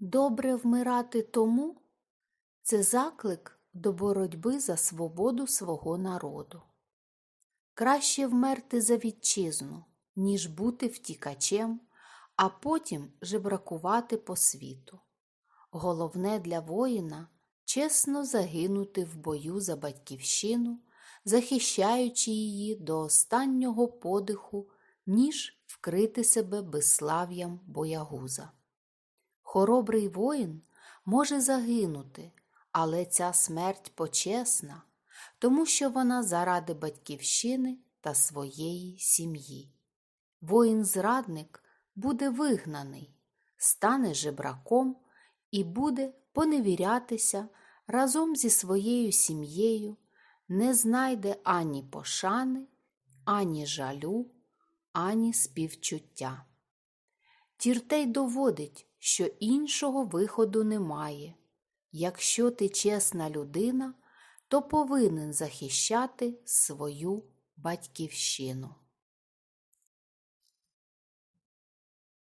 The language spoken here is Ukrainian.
Добре вмирати тому це заклик до боротьби за свободу свого народу. Краще вмерти за вітчизну, ніж бути втікачем, а потім жебракувати по світу. Головне для воїна чесно загинути в бою за батьківщину, захищаючи її до останнього подиху, ніж вкрити себе безслав'ям боягуза. Хоробрий воїн може загинути, але ця смерть почесна, тому що вона заради батьківщини та своєї сім'ї. Воїн-зрадник буде вигнаний, стане жебраком і буде поневірятися разом зі своєю сім'єю, не знайде ані пошани, ані жалю, ані співчуття. Тіртей доводить, що іншого виходу немає. Якщо ти чесна людина, то повинен захищати свою батьківщину.